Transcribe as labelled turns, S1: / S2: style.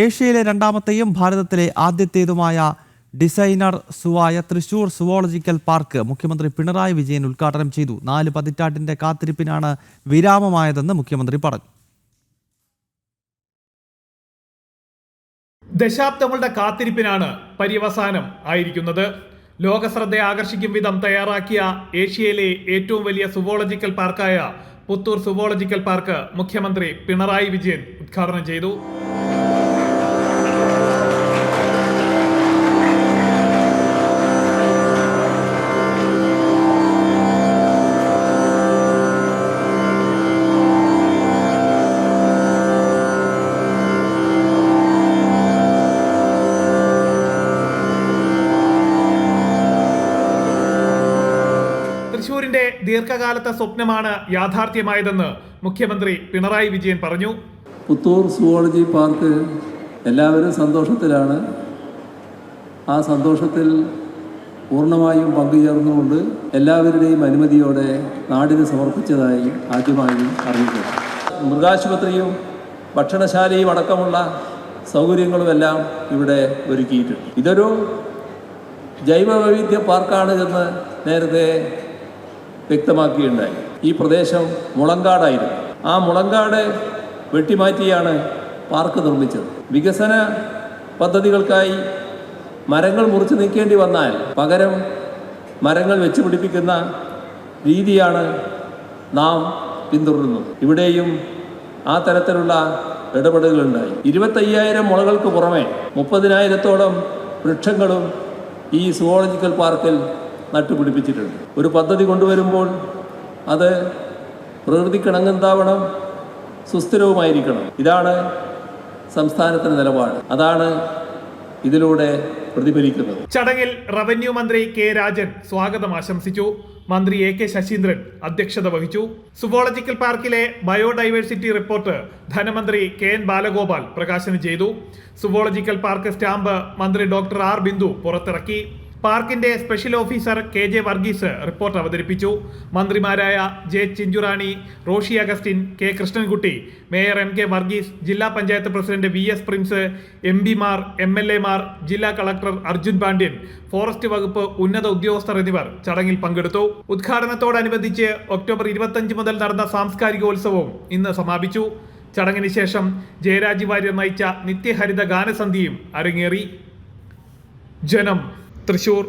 S1: ഏഷ്യയിലെ രണ്ടാമത്തെയും ഭാരതത്തിലെ ആദ്യത്തേതുമായ ഡിസൈനർ സുവായ തൃശൂർ സുവോളജിക്കൽ പാർക്ക് മുഖ്യമന്ത്രി പിണറായി വിജയൻ ഉദ്ഘാടനം ചെയ്തു. നാല് പതിറ്റാണ്ടിന്റെ കാത്തിരിപ്പിനാണ് വിരാമമായതെന്ന് മുഖ്യമന്ത്രി പറഞ്ഞു.
S2: ദശാബ്ദങ്ങളുടെ കാത്തിരിപ്പിനാണ് പര്യവസാനം ആയിരിക്കുന്നത്. ലോകശ്രദ്ധയെ ആകർഷിക്കും വിധം തയ്യാറാക്കിയ ഏഷ്യയിലെ ഏറ്റവും വലിയ സുവോളജിക്കൽ പാർക്കായ പുത്തൂർ സുവോളജിക്കൽ പാർക്ക് മുഖ്യമന്ത്രി പിണറായി വിജയൻ ഉദ്ഘാടനം ചെയ്തു. തൃശൂരിന്റെ ദീർഘകാലത്തെ സ്വപ്നമാണ് യാഥാർത്ഥ്യമായതെന്ന് മുഖ്യമന്ത്രി പിണറായി വിജയൻ പറഞ്ഞു.
S3: പുത്തൂർ സുവോളജി പാർക്ക് എല്ലാവരും സന്തോഷത്തിലാണ്. ആ സന്തോഷത്തിൽ പൂർണമായും പങ്കുചേർന്നുകൊണ്ട് എല്ലാവരുടെയും അനുമതിയോടെ നാടിന് സമർപ്പിച്ചതായി ആദ്യമായി അറിയിച്ചു മൃഗാശുപത്രിയും ഭക്ഷണശാലയും അടക്കമുള്ള സൗകര്യങ്ങളുമെല്ലാം ഇവിടെ ഒരുക്കിയിട്ടുണ്ട്. ഇതൊരു ജൈവവൈവിധ്യ പാർക്കാണ് എന്ന് നേരത്തെ വ്യക്തമാക്കുകയുണ്ടായി ഈ പ്രദേശം മുളങ്കാടായിരുന്നു. ആ മുളങ്കാട് വെട്ടിമാറ്റിയാണ് പാർക്ക് നിർമ്മിച്ചത്. വികസന പദ്ധതികൾക്കായി മരങ്ങൾ മുറിച്ച് നീക്കേണ്ടി വന്നാൽ പകരം മരങ്ങൾ വെച്ച് പിടിപ്പിക്കുന്ന രീതിയാണ് നാം പിന്തുടരുന്നത്. ഇവിടെയും ആ തരത്തിലുള്ള ഇടപെടലുകളുണ്ടായി. ഇരുപത്തയ്യായിരം മുളകൾക്ക് പുറമെ മുപ്പതിനായിരത്തോളം വൃക്ഷങ്ങളും ഈ സുവോളജിക്കൽ പാർക്കിൽ നട്ടുപിടിപ്പിച്ചിട്ടുണ്ട്. ഒരു പദ്ധതി കൊണ്ടുവരുമ്പോൾ അത് പ്രകൃതിക്കിണങ്ങുന്നതാവണം സുസ്ഥിരവുമായിരിക്കണം. ഇതാണ് സംസ്ഥാനത്തിന്റെ നിലപാട്. അതാണ് ഇതിലൂടെ പ്രതിഫലിക്കുന്നത്.
S2: ചടങ്ങിൽ റവന്യൂ മന്ത്രി കെ രാജൻ സ്വാഗതം ആശംസിച്ചു. മന്ത്രി എ കെ ശശീന്ദ്രൻ അധ്യക്ഷത വഹിച്ചു. സുവോളജിക്കൽ പാർക്കിലെ ബയോഡൈവേഴ്സിറ്റി റിപ്പോർട്ട് ധനമന്ത്രി കെ എൻ ബാലഗോപാൽ പ്രകാശനം ചെയ്തു. സുവോളജിക്കൽ പാർക്ക് സ്റ്റാമ്പ് മന്ത്രി ഡോക്ടർ ആർ ബിന്ദു പുറത്തിറക്കി. പാർക്കിന്റെ special officer K J Varghese report അവതരിപ്പിച്ചു. മന്ത്രിമാരായ J Chinchurani Roshi Augustine K Krishnankutty mayor M K Varghese ജില്ലാ panchayat president V S Prince M പിമാർ എം എൽ എമാർ ജില്ലാ കളക്ടർ അർജുൻ പാണ്ഡ്യൻ ഫോറസ്റ്റ് വകുപ്പ് ഉന്നത ഉദ്യോഗസ്ഥർ എന്നിവർ ചടങ്ങിൽ പങ്കെടുത്തു. ഉദ്ഘാടനത്തോടനുബന്ധിച്ച് ഒക്ടോബർ ഇരുപത്തഞ്ച് മുതൽ നടന്ന സാംസ്കാരികോത്സവവും ഇന്ന് സമാപിച്ചു. ചടങ്ങിന് ശേഷം ജയരാജി വാര്യർ നയിച്ച നിത്യഹരിത ഗാനസന്ധിയും അരങ്ങേറി. ജനം തൃശൂർ